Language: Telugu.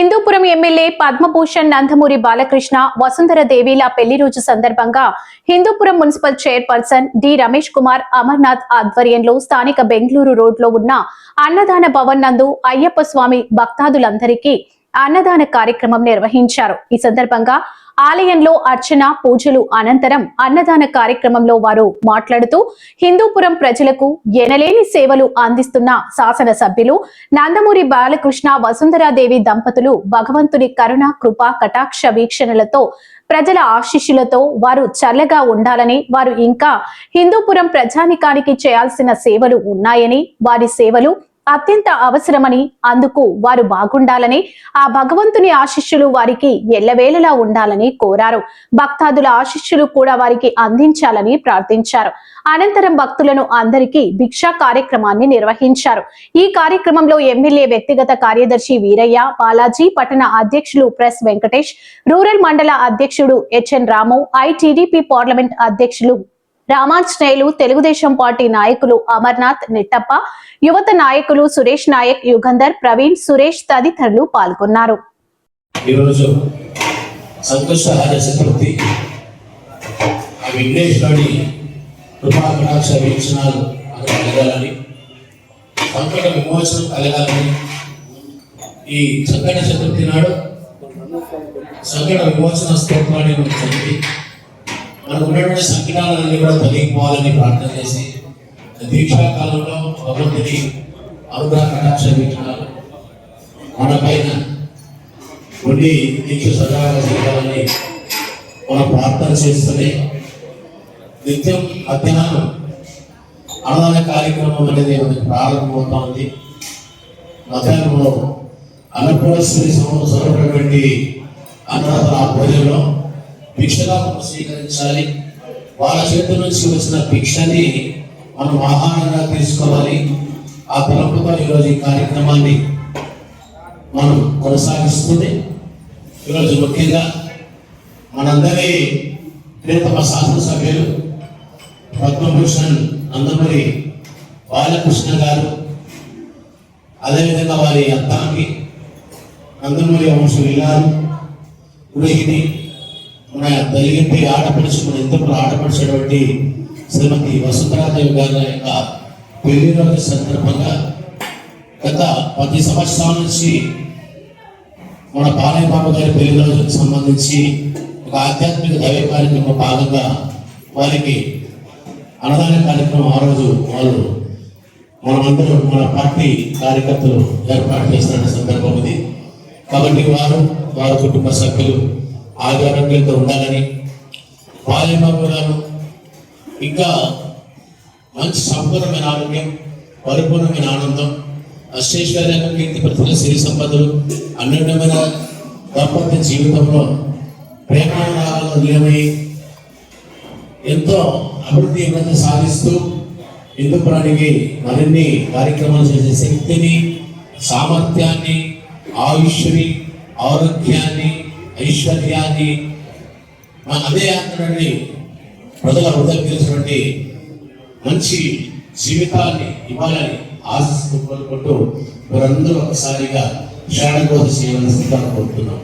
హిందూపురం ఎమ్మెల్యే పద్మభూషణ్ నందమూరి బాలకృష్ణ వసుంధర దేవిల పెళ్ళి రోజు సందర్భంగా Hindupuram municipal chairperson D Ramesh Kumar Amarnath ఆధ్వర్యంలో స్థానిక బెంగళూరు రోడ్లో ఉన్న అన్నదాన భవన్ నందు అయ్యప్ప స్వామి భక్తాదులందరికీ అన్నదాన కార్యక్రమం నిర్వహించారు. ఈ సందర్భంగా ఆలయంలో అర్చన పూజలు అనంతరం అన్నదాన కార్యక్రమంలో వారు మాట్లాడుతూ హిందూపురం ప్రజలకు ఎనలేని సేవలు అందిస్తున్న శాసన సభ్యులు నందమూరి బాలకృష్ణ వసుంధరాదేవి దంపతులు భగవంతుని కరుణ కృప కటాక్ష వీక్షణలతో ప్రజల ఆశీస్సులతో వారు చల్లగా ఉండాలని వారు ఇంకా హిందూపురం ప్రజానికానికి చేయాల్సిన సేవలు ఉన్నాయని వారి సేవలు అత్యంత అవసరమని అందుకు వారు బాగుండాలని ఆ భగవంతుని ఆశిష్యులు వారికి ఎల్లవేళలా ఉండాలని కోరారు. భక్తాదుల ఆశిష్యులు కూడా వారికి అందించాలని ప్రార్థించారు. అనంతరం భక్తులను అందరికీ భిక్షా కార్యక్రమాన్ని నిర్వహించారు. ఈ కార్యక్రమంలో ఎమ్మెల్యే వ్యక్తిగత కార్యదర్శి వీరయ్య బాలాజీ పట్టణ అధ్యక్షులు ప్రెస్ వెంకటేష్ రూరల్ మండల అధ్యక్షుడు హెచ్ఎన్ రాము ఐటీడీపీ పార్లమెంట్ అధ్యక్షులు రామాంజనేయులు తెలుగుదేశం పార్టీ నాయకులు అమర్నాథ్ నిట్టప్ప యువత నాయకులు సురేష్ నాయక్ యుగంధర్ ప్రవీణ్ సురేష్ తదితరులు పాల్గొన్నారు. ఈరోజు సంతోషహార చతుర్థి ఆ విఘ్నేశ్వరుడి కృపా వీక్షణాలు అక్కడ కలగాలని సంకట విమోచనం కలగాలని ఈ సంకట చతుర్థి నాడు సంకట విమోచన స్తోత్రాన్ని మనం చదివి మనకు ఉన్నటువంటి సంకటాలన్నీ కూడా తొలగిపోవాలని ప్రార్థన చేసి దీక్షాకాలంలో భగవంతుని అనుగ్రహ కటాక్ష మన పైన ఉండి దీక్ష సజావుగా చేయాలని మనం ప్రార్థన చేస్తూనే నిత్యం మధ్యాహ్నం అన్నదాన కార్యక్రమం అనేది మనకి ప్రారంభమవుతా ఉంది. మధ్యాహ్నంలో అన్నపూర్ణశ్వరి సమటువంటి అన్నదాతల ఆధ్వర్యంలో భిక్షగా మనం స్వీకరించాలి. వాళ్ళ చేతుల నుంచి వచ్చిన భిక్షని మనం ఆహారంగా తీసుకోవాలి. ఆ తలంపుతో ఈరోజు ఈ కార్యక్రమాన్ని మనం కొనసాగిస్తుంది. ఈరోజు ముఖ్యంగా మనందరి ప్రియతమ శాసనసభ్యులు పద్మభూషణ్ నందమూరి బాలకృష్ణ గారు అదేవిధంగా వారి అత్తాకి నందమూరి వంశం ఇల్లారు గృహిణి మన తల్లింటి ఆడపడుచు మన ఇద్దరు ఆడపడిచినటువంటి శ్రీమతి వసుంధరాదేవి గారి యొక్క పెళ్ళి రోజు సందర్భంగా గత పది సంవత్సరాల నుంచి మన పాలయ బాబు గారి పెళ్ళి రోజుకు సంబంధించి ఒక ఆధ్యాత్మిక దైవ కార్యక్రమం భాగంగా వారికి అన్నదాన కార్యక్రమం ఆ రోజు వాళ్ళు మనమందరూ మన పార్టీ కార్యకర్తలు ఏర్పాటు చేస్తున్న సందర్భం ఇది. కాబట్టి వారు వారి కుటుంబ సభ్యులు ఆరోగ్యంతో ఉండాలని బాల్యబాబు ఇంకా మంచి సంపూర్ణమైన ఆరోగ్యం పరిపూర్ణమైన ఆనందం అశ్వేశ్వర్యంగా కీర్తి ప్రతిభ సిరి సంపదలు అన్యోన్యమైన దాంపత్య జీవితంలో ప్రేమానురాగాలు నిలమై ఎంతో అభివృద్ధి ఉన్నత సాధిస్తూ హిందూపురానికి మరిన్ని కార్యక్రమాలు చేసే శక్తిని సామర్థ్యాన్ని ఆయుష్ని ఆరోగ్యాన్ని ఐశ్వర్యాన్ని మా అదే ఆత్మని ప్రజల హృదయం తెలిసినటువంటి మంచి జీవితాన్ని ఇవ్వాలని ఆశిస్తూ కోరుకుంటూ మీరందరూ ఒకసారిగా శరణబోధ చేయాలని సిద్ధాన్ని కోరుతున్నాం.